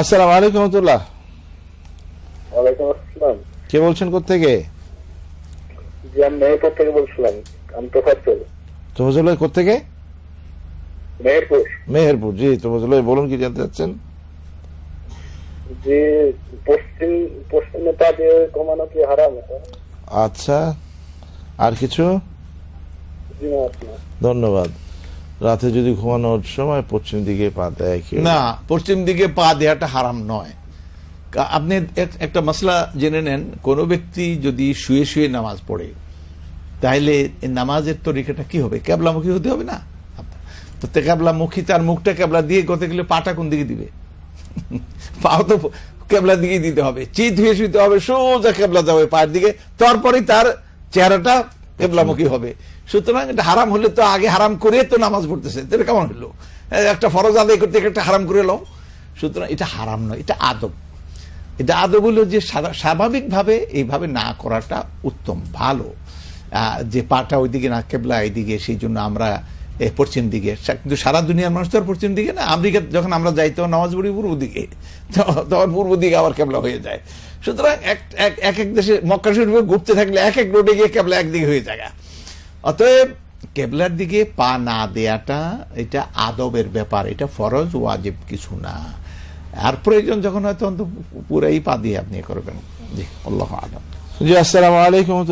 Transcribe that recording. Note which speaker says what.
Speaker 1: আসসালামু আলাইকুম রহমতুল্লাহ।
Speaker 2: ওয়ালাইকুম আসসালাম।
Speaker 1: কে বলছেন কোথেকে
Speaker 2: জি আমি মেহেরপুর থেকে বলছিলাম। আমি তোফাজ্জল।
Speaker 1: তোফাজুল ভাই কোথেকে
Speaker 2: মেহেরপুর।
Speaker 1: মেহেরপুর জি ভাই বলুন কি জানতে চাচ্ছেন?
Speaker 2: যে পশ্চিম কমানো কি হারাম?
Speaker 1: আচ্ছা আর কিছু?
Speaker 2: জি
Speaker 1: ধন্যবাদ। রাতে যদি ঘুমানোর সময় পশ্চিম দিকে পা দেয়
Speaker 3: না, পশ্চিম দিকে পা দেওয়াটা হারাম নয়। আপনি একটা মশলা জেনে নেন, কোন ব্যক্তি যদি শুয়ে শুয়ে নামাজ পড়ে তাহলে নামাজের তরিকাটা কি হবে? ক্যাবলামুখী হতে হবে না? তো ক্যাবলামুখী, তার মুখটা ক্যাবলা দিয়ে করতে গেলে পাটা কোন দিকে দিবে? পাও তো কেবলা দিকে দিতে হবে। চিত হয়ে শুতে হবে, সোজা কেবলা যাবে পায়ের দিকে। তারপরেই তার চেহারাটা কেবলামুখী হবে। সুতরাং এটা হারাম হলে তো আগে হারাম করে তো নামাজ পড়তেছে। তাহলে কেমন হলো? একটা ফরজ আদায় করতে একটা হারাম করে এলো সুতরাং এটা হারাম নয়, এটা আদব। এটা আদব হলো যে স্বাভাবিকভাবে এইভাবে না করাটা উত্তম, ভালো। যে পাটা ওইদিকে না, কেবলা এইদিকে, সেই জন্য আমরা পশ্চিম দিকে। কিন্তু সারা দুনিয়ার মানুষ তো আর পশ্চিম দিকে না। আমেরিকা যখন আমরা যাই, তখন নামাজ পড়ি পূর্ব দিকে। তখন পূর্ব দিকে আবার কেবলা হয়ে যায়। সুতরাং এক, এক- দেশে মক্কা শরীফে ঘুরতে থাকলে এক এক রোডে গিয়ে কেবলা একদিকে হয়ে যায়। অতএব কেবলার দিকে পা না দেয়াটা, এটা আদবের ব্যাপার, এটা ফরজ, ওয়াজিব কিছু না। আর প্রয়োজন যখন হয় তখন তো পুরাই পা দিয়ে আপনি করবেন। জি, আল্লাহ আলম।
Speaker 1: জি, আসসালামু আলাইকুম।